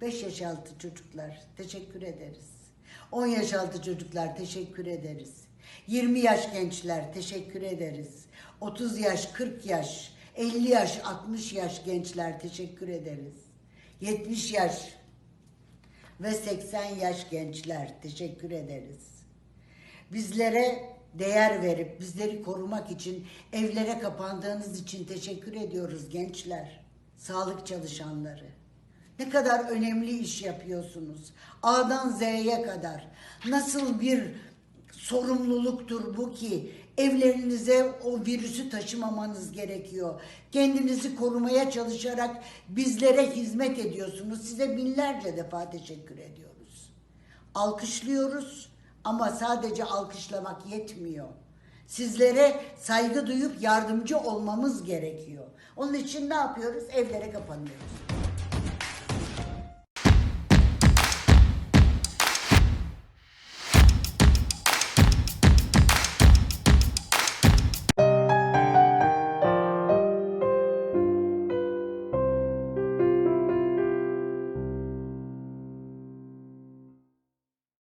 5 yaş altı çocuklar teşekkür ederiz. 10 yaş altı çocuklar teşekkür ederiz. 20 yaş gençler teşekkür ederiz. 30 yaş, 40 yaş, 50 yaş, 60 yaş gençler teşekkür ederiz. 70 yaş ve 80 yaş gençler teşekkür ederiz. Bizlere değer verip bizleri korumak için evlere kapandığınız için teşekkür ediyoruz gençler. Sağlık çalışanları. Ne kadar önemli iş yapıyorsunuz. A'dan Z'ye kadar. Nasıl bir sorumluluktur bu ki evlerinize o virüsü taşımamanız gerekiyor. Kendinizi korumaya çalışarak bizlere hizmet ediyorsunuz. Size binlerce defa teşekkür ediyoruz. Alkışlıyoruz ama sadece alkışlamak yetmiyor. Sizlere saygı duyup yardımcı olmamız gerekiyor. Onun için ne yapıyoruz? Evlere kapanıyoruz.